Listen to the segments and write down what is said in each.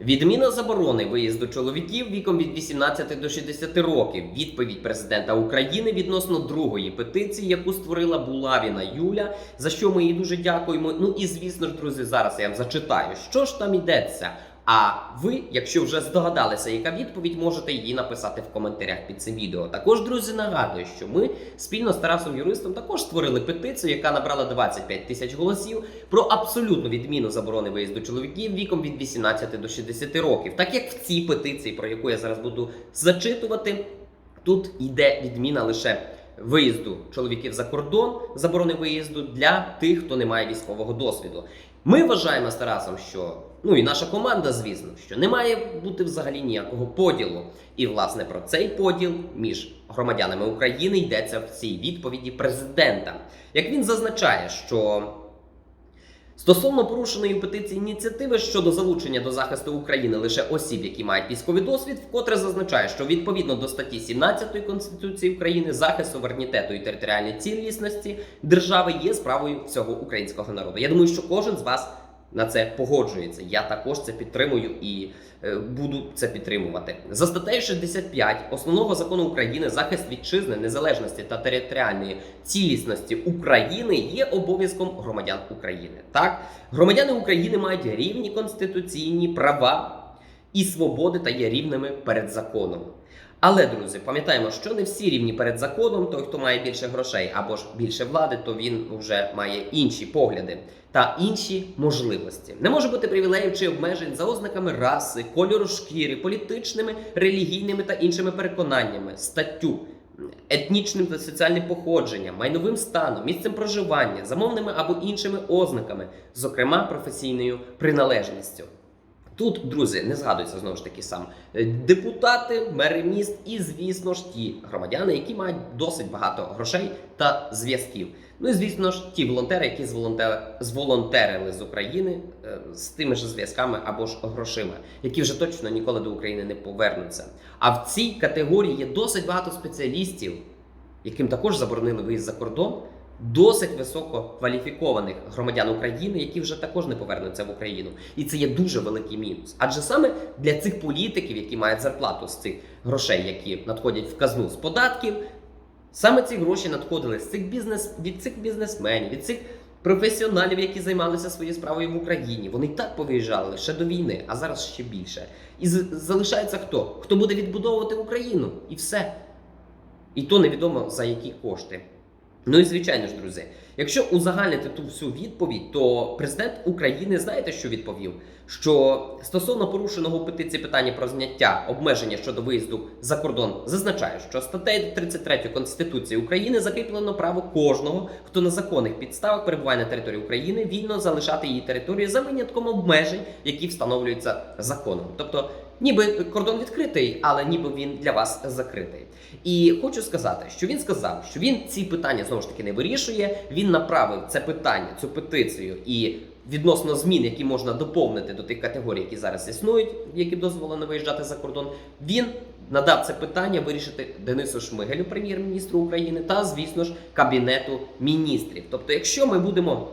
Відміна заборони виїзду чоловіків віком від 18 до 60 років. Відповідь президента України відносно другої петиції, яку створила Булавіна Юля, за що ми їй дуже дякуємо. Ну і звісно ж, друзі, зараз я вам зачитаю, що ж там йдеться. А ви, якщо вже здогадалися, яка відповідь, можете її написати в коментарях під цим відео. Також, друзі, нагадую, що ми спільно з Тарасом Юристом також створили петицію, яка набрала 25 тисяч голосів про абсолютну відміну заборони виїзду чоловіків віком від 18 до 60 років. Так як в цій петиції, про яку я зараз буду зачитувати, тут йде відміна лише. Виїзду чоловіків за кордон, заборони виїзду для тих, хто не має військового досвіду. Ми вважаємо з Тарасом, що ну і наша команда, звісно, що не має бути взагалі ніякого поділу. І власне про цей поділ між громадянами України йдеться в цій відповіді президента. Як він зазначає, що Стосовно порушеної петиції ініціативи щодо залучення до захисту України лише осіб, які мають військовий досвід, вкотре зазначає, що відповідно до статті 17 Конституції України захист суверенітету і територіальної цілісності держави є справою всього українського народу. Я думаю, що кожен з вас на це погоджується. Я також це підтримую і е, буду це підтримувати. За статтею 65 основного закону України захист вітчизни, незалежності та територіальної цілісності України є обов'язком громадян України. Так, громадяни України мають рівні конституційні права і свободи та є рівними перед законом. Але, друзі, пам'ятаємо, що не всі рівні перед законом. Той, хто має більше грошей або ж більше влади, то він вже має інші погляди та інші можливості. Не може бути привілеїв чи обмежень за ознаками раси, кольору шкіри, політичними, релігійними та іншими переконаннями, статтю. Етнічним та соціальним походженням, майновим станом, місцем проживання, замовними або іншими ознаками, зокрема професійною приналежністю. Тут, друзі, не згадується знову ж таки сам е, депутати, мери міст і, звісно ж, ті громадяни, які мають досить багато грошей та зв'язків. Ну і звісно ж, ті волонтери, які зволонтерили з України е, з тими ж зв'язками або ж грошима, які вже точно ніколи до України не повернуться. А в цій категорії є досить багато спеціалістів, яким також заборонили виїзд за кордон досить високо кваліфікованих громадян України, які вже також не повернуться в Україну. І це є дуже великий мінус. Адже саме для цих політиків, які мають зарплату з цих грошей, які надходять в казну з податків, саме ці гроші надходили з цих бізнес від цих бізнесменів, від цих. Професіоналів, які займалися своєю справою в Україні, вони і так повиїжджали ще до війни, а зараз ще більше. І залишається хто? Хто буде відбудовувати Україну? І все. І то невідомо за які кошти. Ну і звичайно ж, друзі, якщо узагальнити ту всю відповідь, то президент України знаєте, що відповів? Що стосовно порушеного петиції питання про зняття обмеження щодо виїзду за кордон зазначає, що статтею 33 Конституції України закріплено право кожного, хто на законних підставах перебуває на території України, вільно залишати її територію за винятком обмежень, які встановлюються законом. Тобто, ніби кордон відкритий, але ніби він для вас закритий. І хочу сказати, що він сказав, що він ці питання знову ж таки не вирішує. Він направив це питання, цю петицію і відносно змін, які можна доповнити до тих категорій, які зараз існують, які дозволено виїжджати за кордон. Він надав це питання вирішити Денису Шмигелю, прем'єр-міністру України, та звісно ж кабінету міністрів. Тобто, якщо ми будемо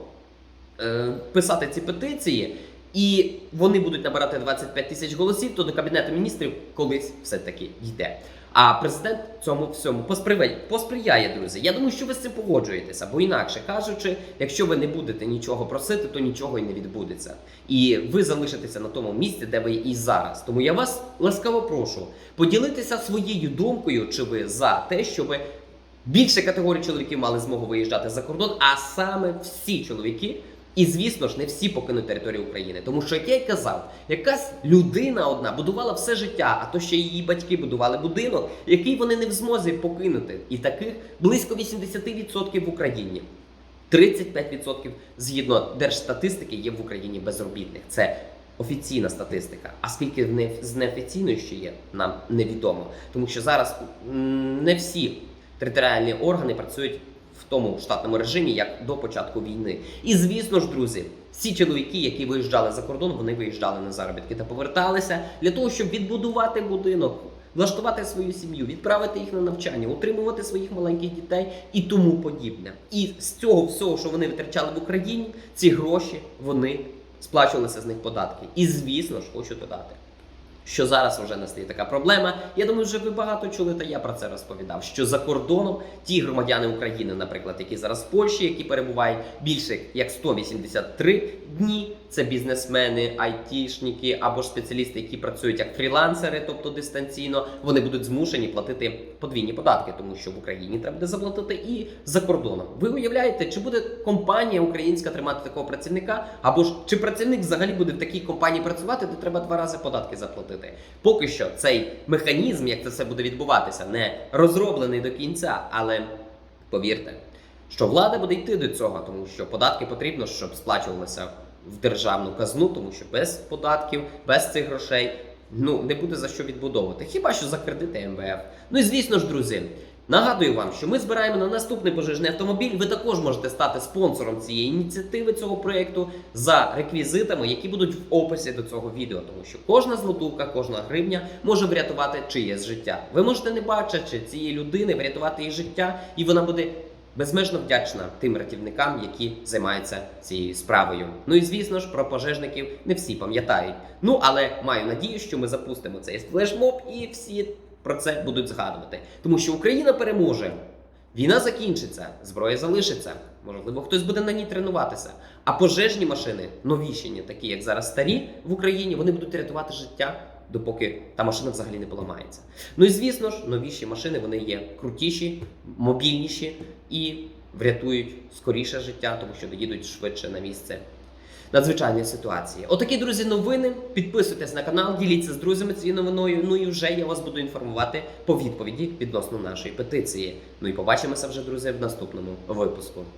е, писати ці петиції. І вони будуть набирати 25 тисяч голосів, то до кабінету міністрів колись все-таки йде. А президент цьому всьому посприяє, посприяє, друзі. Я думаю, що ви з цим погоджуєтеся, бо інакше кажучи, якщо ви не будете нічого просити, то нічого і не відбудеться. І ви залишитеся на тому місці, де ви і зараз. Тому я вас ласкаво прошу поділитися своєю думкою, чи ви за те, щоб більше категорій чоловіків мали змогу виїжджати за кордон, а саме всі чоловіки. І звісно ж, не всі покинуть територію України, тому що, як я й казав, якась людина одна будувала все життя, а то ще її батьки будували будинок, який вони не в змозі покинути. І таких близько 80% в Україні. 35% згідно держстатистики є в Україні безробітних. Це офіційна статистика. А скільки з неофіційної ще є, нам невідомо. Тому що зараз не всі територіальні органи працюють в тому штатному режимі, як до початку війни. І звісно ж, друзі, всі чоловіки, які виїжджали за кордон, вони виїжджали на заробітки та поверталися для того, щоб відбудувати будинок. Влаштувати свою сім'ю, відправити їх на навчання, утримувати своїх маленьких дітей і тому подібне. І з цього всього, що вони витрачали в Україні, ці гроші вони сплачувалися з них податки. І звісно ж, хочу додати. Що зараз вже настає така проблема. Я думаю, вже ви багато чули, та я про це розповідав. Що за кордоном ті громадяни України, наприклад, які зараз в Польщі, які перебувають більше як 183 дні, це бізнесмени, айтішники або ж спеціалісти, які працюють як фрілансери, тобто дистанційно, вони будуть змушені платити подвійні податки, тому що в Україні треба буде заплатити і за кордоном. Ви уявляєте, чи буде компанія українська тримати такого працівника, або ж чи працівник взагалі буде в такій компанії працювати, де треба два рази податки заплатити? Поки що цей механізм, як це буде відбуватися, не розроблений до кінця, але повірте, що влада буде йти до цього, тому що податки потрібно, щоб сплачувалися в державну казну, тому що без податків, без цих грошей ну не буде за що відбудовувати. Хіба що за кредити МВФ? Ну і звісно ж, друзі. Нагадую вам, що ми збираємо на наступний пожежний автомобіль. Ви також можете стати спонсором цієї ініціативи цього проєкту за реквізитами, які будуть в описі до цього відео, тому що кожна злотувка, кожна гривня може врятувати чиєсь життя. Ви можете не бачачи цієї людини, врятувати її життя, і вона буде безмежно вдячна тим рятівникам, які займаються цією справою. Ну і звісно ж, про пожежників не всі пам'ятають. Ну але маю надію, що ми запустимо цей флешмоб і всі про це будуть згадувати. Тому що Україна переможе. Війна закінчиться, зброя залишиться. Можливо, хтось буде на ній тренуватися. А пожежні машини, новіші, такі як зараз старі в Україні, вони будуть рятувати життя, допоки та машина взагалі не поламається. Ну і звісно ж, новіші машини вони є крутіші, мобільніші і врятують скоріше життя, тому що доїдуть швидше на місце надзвичайної ситуації. Отакі, друзі, новини. Підписуйтесь на канал, діліться з друзями цією новиною. Ну і вже я вас буду інформувати по відповіді відносно нашої петиції. Ну і побачимося вже, друзі, в наступному випуску.